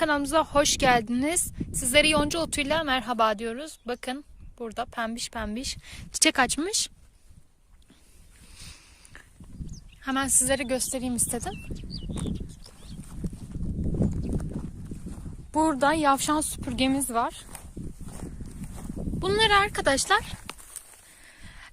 Kanalımıza hoş geldiniz. Sizlere yonca otuyla merhaba diyoruz. Bakın burada pembiş pembiş çiçek açmış. Hemen sizlere göstereyim istedim. Burada yavşan süpürgemiz var. Bunları arkadaşlar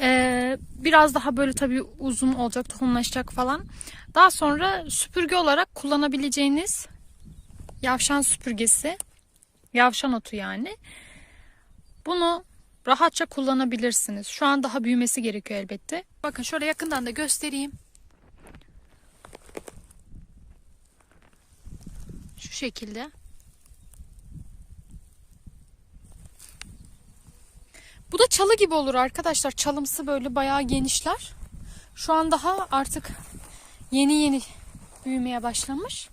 eee, biraz daha böyle tabii uzun olacak, tohumlaşacak falan. Daha sonra süpürge olarak kullanabileceğiniz yavşan süpürgesi. Yavşan otu yani. Bunu rahatça kullanabilirsiniz. Şu an daha büyümesi gerekiyor elbette. Bakın şöyle yakından da göstereyim. Şu şekilde. Bu da çalı gibi olur arkadaşlar. Çalımsı böyle bayağı genişler. Şu an daha artık yeni yeni büyümeye başlamış.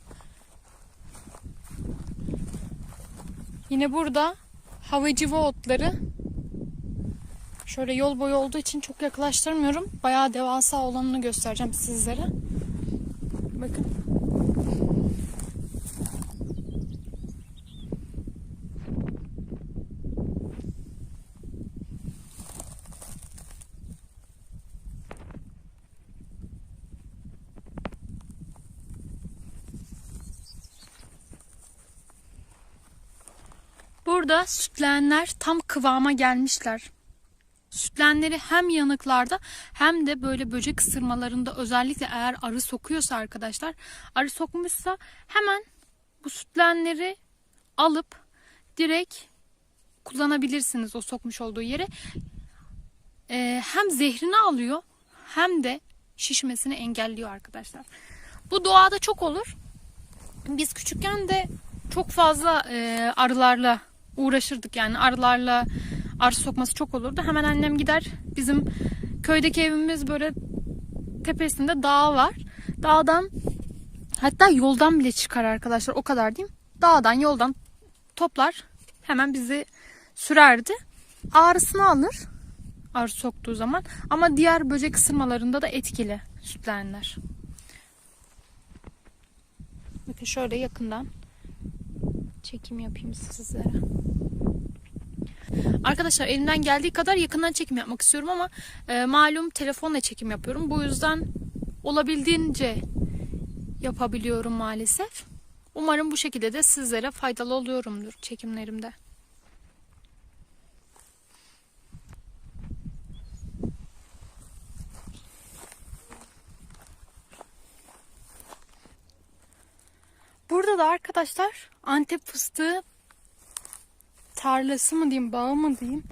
Yine burada havacıva otları. Şöyle yol boyu olduğu için çok yaklaştırmıyorum. Bayağı devasa olanını göstereceğim sizlere. Burada sütleyenler tam kıvama gelmişler. Sütlenleri hem yanıklarda hem de böyle böcek ısırmalarında özellikle eğer arı sokuyorsa arkadaşlar arı sokmuşsa hemen bu sütlenleri alıp direkt kullanabilirsiniz o sokmuş olduğu yere. Ee, hem zehrini alıyor hem de şişmesini engelliyor arkadaşlar. Bu doğada çok olur. Biz küçükken de çok fazla e, arılarla uğraşırdık yani arılarla arı sokması çok olurdu. Hemen annem gider bizim köydeki evimiz böyle tepesinde dağ var. Dağdan hatta yoldan bile çıkar arkadaşlar o kadar diyeyim. Dağdan yoldan toplar hemen bizi sürerdi. Ağrısını alır arı soktuğu zaman ama diğer böcek ısırmalarında da etkili sütleyenler. Bakın şöyle yakından çekim yapayım sizlere. Arkadaşlar elimden geldiği kadar yakından çekim yapmak istiyorum ama e, malum telefonla çekim yapıyorum. Bu yüzden olabildiğince yapabiliyorum maalesef. Umarım bu şekilde de sizlere faydalı oluyorumdur çekimlerimde. Da arkadaşlar Antep fıstığı tarlası mı diyeyim, bağı mı diyeyim.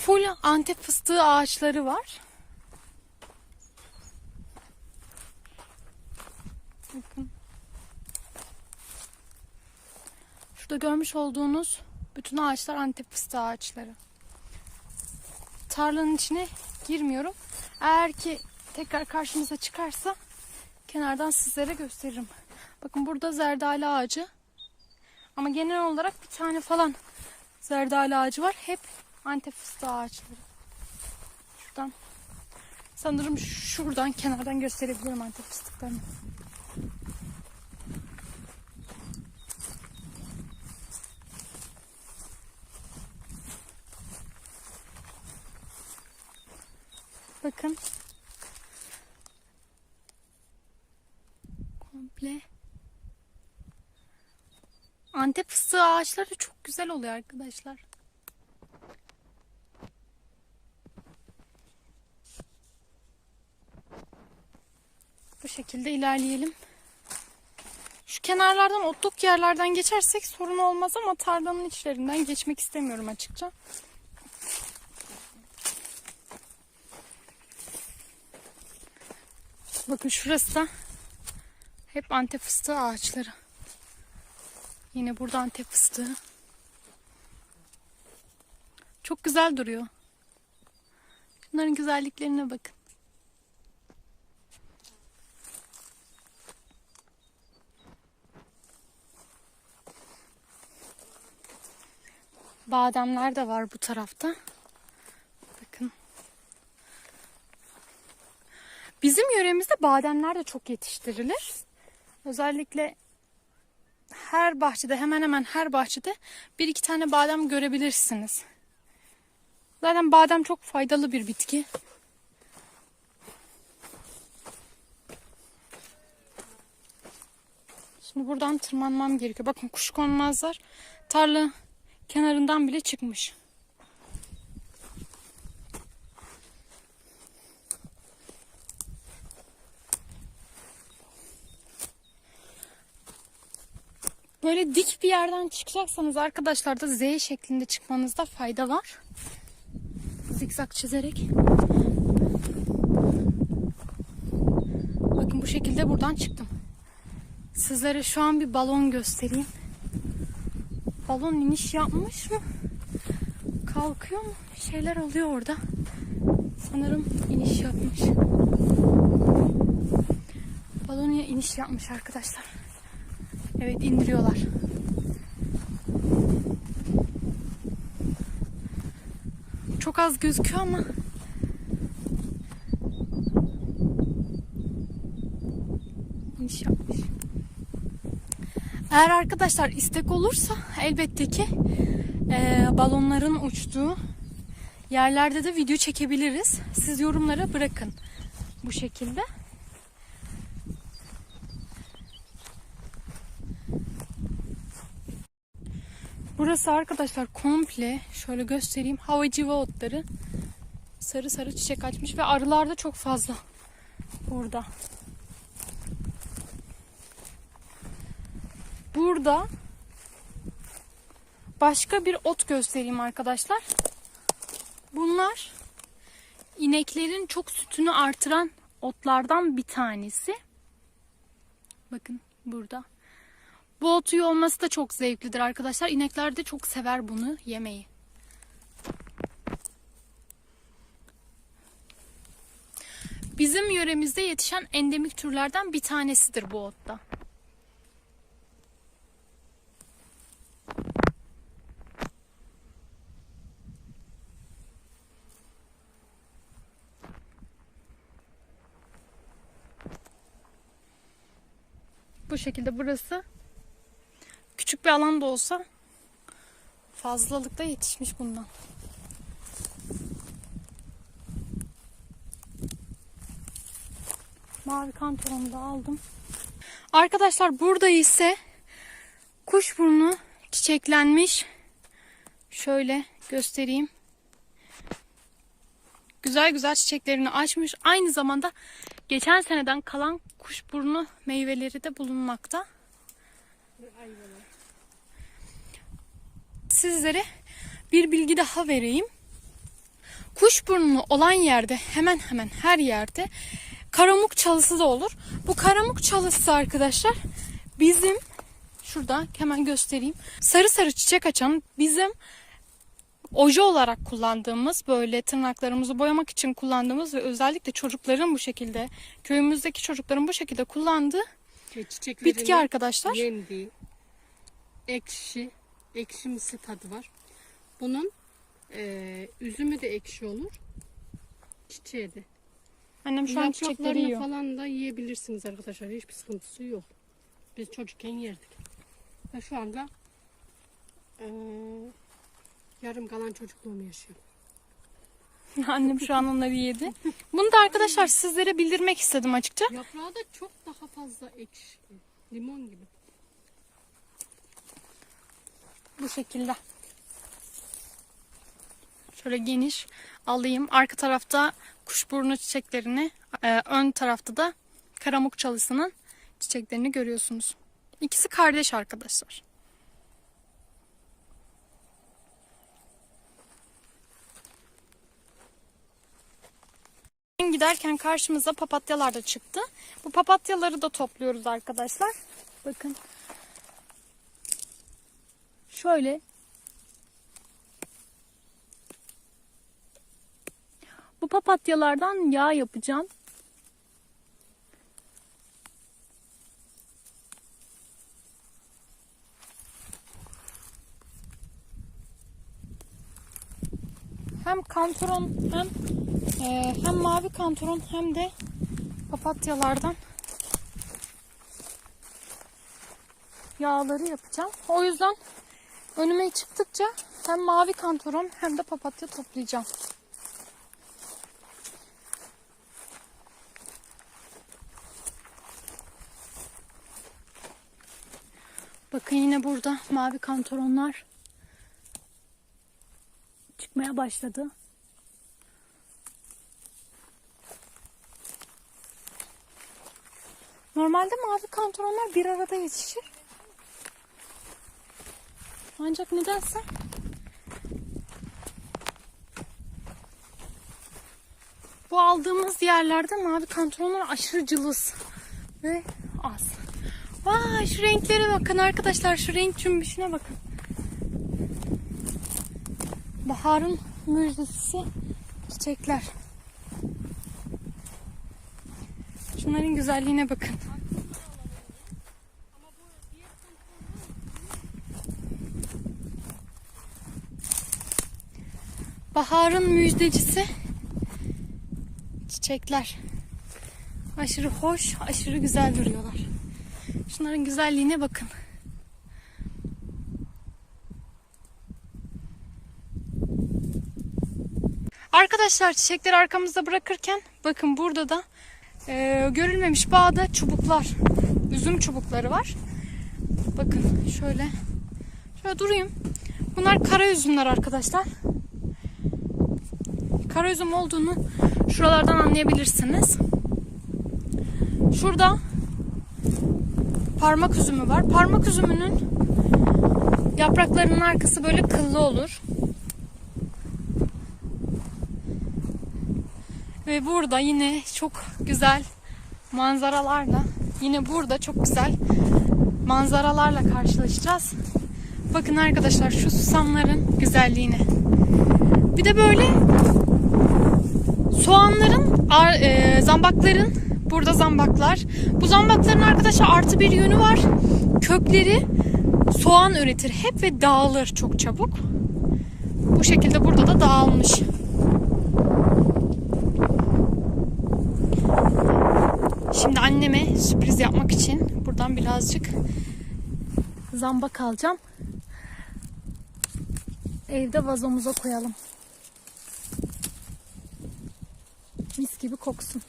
Full Antep fıstığı ağaçları var. Bakın. Şurada görmüş olduğunuz bütün ağaçlar Antep fıstığı ağaçları. Tarlanın içine girmiyorum. Eğer ki tekrar karşımıza çıkarsa kenardan sizlere gösteririm. Bakın burada zerdali ağacı. Ama genel olarak bir tane falan zerdali ağacı var. Hep antep fıstığı ağaçları. Şuradan sanırım şuradan kenardan gösterebilirim antep fıstıklarını. Bakın. Komple. Antep fıstığı ağaçları çok güzel oluyor arkadaşlar. Bu şekilde ilerleyelim. Şu kenarlardan otluk yerlerden geçersek sorun olmaz ama tarlanın içlerinden geçmek istemiyorum açıkça. Bakın şurası da hep antep fıstığı ağaçları. Yine burada antep fıstığı. Çok güzel duruyor. Bunların güzelliklerine bakın. Bademler de var bu tarafta. Bakın. Bizim yöremizde bademler de çok yetiştirilir. Özellikle her bahçede hemen hemen her bahçede bir iki tane badem görebilirsiniz. Zaten badem çok faydalı bir bitki. Şimdi buradan tırmanmam gerekiyor. Bakın kuşkonmazlar tarla kenarından bile çıkmış. Böyle dik bir yerden çıkacaksanız arkadaşlar da Z şeklinde çıkmanızda fayda var. Zikzak çizerek. Bakın bu şekilde buradan çıktım. Sizlere şu an bir balon göstereyim. Balon iniş yapmış mı? Kalkıyor mu? Şeyler oluyor orada. Sanırım iniş yapmış. Balon yine iniş yapmış arkadaşlar. Evet indiriyorlar. Çok az gözüküyor ama iniş yapmış. Eğer arkadaşlar istek olursa elbette ki eee, balonların uçtuğu yerlerde de video çekebiliriz. Siz yorumlara bırakın bu şekilde. Burası arkadaşlar komple şöyle göstereyim havacıva otları sarı sarı çiçek açmış ve arılar da çok fazla burada. Burada başka bir ot göstereyim arkadaşlar. Bunlar ineklerin çok sütünü artıran otlardan bir tanesi. Bakın burada. Bu otu olması da çok zevklidir arkadaşlar. İnekler de çok sever bunu yemeyi. Bizim yöremizde yetişen endemik türlerden bir tanesidir bu otta. Bu şekilde burası bir alan da olsa fazlalıkta yetişmiş bundan. Mavi kantaronu da aldım. Arkadaşlar burada ise kuşburnu çiçeklenmiş. Şöyle göstereyim. Güzel güzel çiçeklerini açmış. Aynı zamanda geçen seneden kalan kuşburnu meyveleri de bulunmakta. Sizlere bir bilgi daha vereyim. Kuşburnu olan yerde hemen hemen her yerde karamuk çalısı da olur. Bu karamuk çalısı arkadaşlar bizim şurada hemen göstereyim. Sarı sarı çiçek açan bizim oje olarak kullandığımız böyle tırnaklarımızı boyamak için kullandığımız ve özellikle çocukların bu şekilde köyümüzdeki çocukların bu şekilde kullandığı bitki arkadaşlar. yendiği ekşi, ekşimsi tadı var. Bunun eee, üzümü de ekşi olur. Çiçeği de. Annem şu an çiçekleri yiyor. falan da yiyebilirsiniz arkadaşlar. Hiçbir sıkıntısı yok. Biz çocukken yerdik. Ve şu anda eee, yarım kalan çocukluğumu yaşıyorum. Annem şu an onları yedi. Bunu da arkadaşlar sizlere bildirmek istedim açıkça. Yaprağı da çok daha fazla ekşi. Limon gibi. Bu şekilde. Şöyle geniş alayım. Arka tarafta kuşburnu çiçeklerini, e, ön tarafta da karamuk çalısının çiçeklerini görüyorsunuz. İkisi kardeş arkadaşlar. Giderken karşımıza papatyalar da çıktı. Bu papatyaları da topluyoruz arkadaşlar. Bakın. Şöyle Bu papatyalardan yağ yapacağım. Hem kantaron hem e, hem mavi kantaron hem de papatyalardan yağları yapacağım. O yüzden önüme çıktıkça hem mavi kantoron hem de papatya toplayacağım. Bakın yine burada mavi kantoronlar çıkmaya başladı. Normalde mavi kantoronlar bir arada yetişir. Ancak nedense bu aldığımız yerlerde mavi kantoronlar aşırı cılız ve az. Vay şu renklere bakın arkadaşlar şu renk cümbüşüne bakın. Baharın müjdesi çiçekler. Şunların güzelliğine bakın. Baharın müjdecisi çiçekler. Aşırı hoş, aşırı güzel duruyorlar. Şunların güzelliğine bakın. Arkadaşlar çiçekleri arkamızda bırakırken bakın burada da e, görülmemiş bağda çubuklar, üzüm çubukları var. Bakın şöyle, şöyle durayım. Bunlar kara üzümler arkadaşlar. Kara üzüm olduğunu şuralardan anlayabilirsiniz. Şurada parmak üzümü var. Parmak üzümünün yapraklarının arkası böyle kıllı olur. Ve burada yine çok güzel manzaralarla, yine burada çok güzel manzaralarla karşılaşacağız. Bakın arkadaşlar şu susamların güzelliğine. Bir de böyle soğanların, ar- e, zambakların, burada zambaklar. Bu zambakların arkadaşlar artı bir yönü var. Kökleri soğan üretir hep ve dağılır çok çabuk. Bu şekilde burada da dağılmış. Şimdi anneme sürpriz yapmak için buradan birazcık zambak alacağım. Evde vazomuza koyalım. Gibi koksun.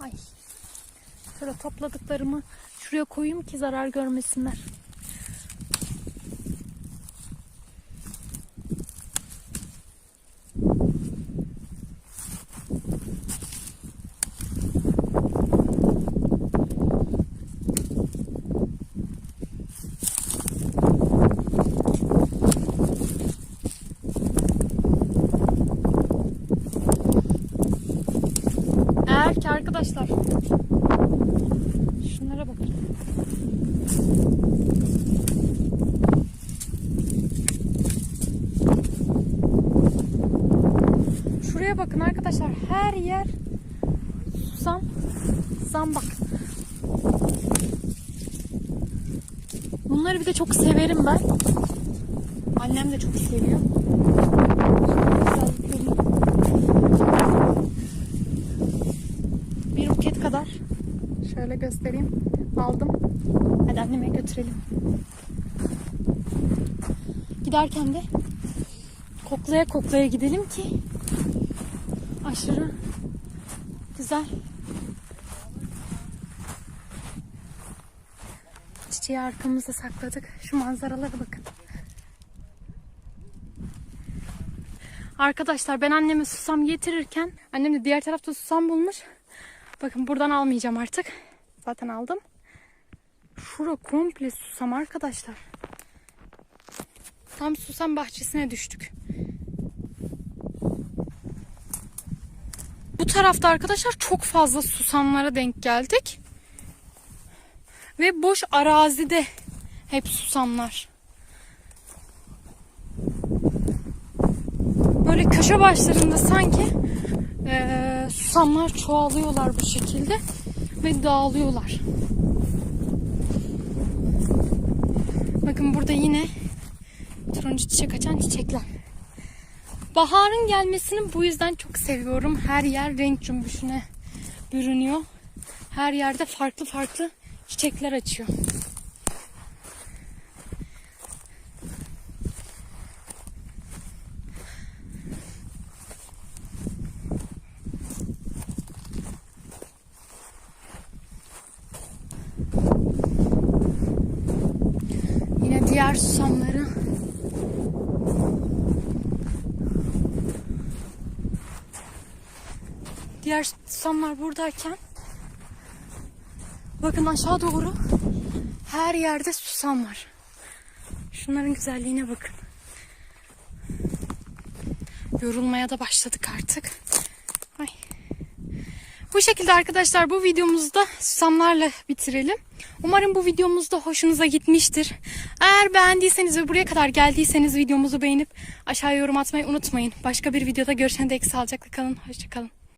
Ay. Şöyle topladıklarımı şuraya koyayım ki zarar görmesinler. Eğer ki arkadaşlar şunlara bakın. Şuraya bakın arkadaşlar her yer susam zambak. Bunları bir de çok severim ben. Annem de çok seviyor. Bir buket kadar şöyle göstereyim aldım. Hadi anneme götürelim. Giderken de koklaya koklaya gidelim ki aşırı güzel. Çiçeği arkamızda sakladık. Şu manzaralara bakın. Arkadaşlar ben anneme susam getirirken annem de diğer tarafta susam bulmuş. Bakın buradan almayacağım artık. Zaten aldım. Şura komple susam arkadaşlar. Tam susam bahçesine düştük. Tarafta arkadaşlar çok fazla susamlara denk geldik. Ve boş arazide hep susamlar. Böyle köşe başlarında sanki eee, susamlar çoğalıyorlar bu şekilde ve dağılıyorlar. Bakın burada yine turuncu çiçek açan çiçekler. Baharın gelmesini bu yüzden çok seviyorum. Her yer renk cümbüşüne bürünüyor. Her yerde farklı farklı çiçekler açıyor. Yine diğer susamları. Diğer susamlar buradayken bakın aşağı doğru her yerde susam var. Şunların güzelliğine bakın. Yorulmaya da başladık artık. Ay. Bu şekilde arkadaşlar bu videomuzu da susamlarla bitirelim. Umarım bu videomuz da hoşunuza gitmiştir. Eğer beğendiyseniz ve buraya kadar geldiyseniz videomuzu beğenip aşağıya yorum atmayı unutmayın. Başka bir videoda görüşene dek sağlıcakla kalın. Hoşçakalın.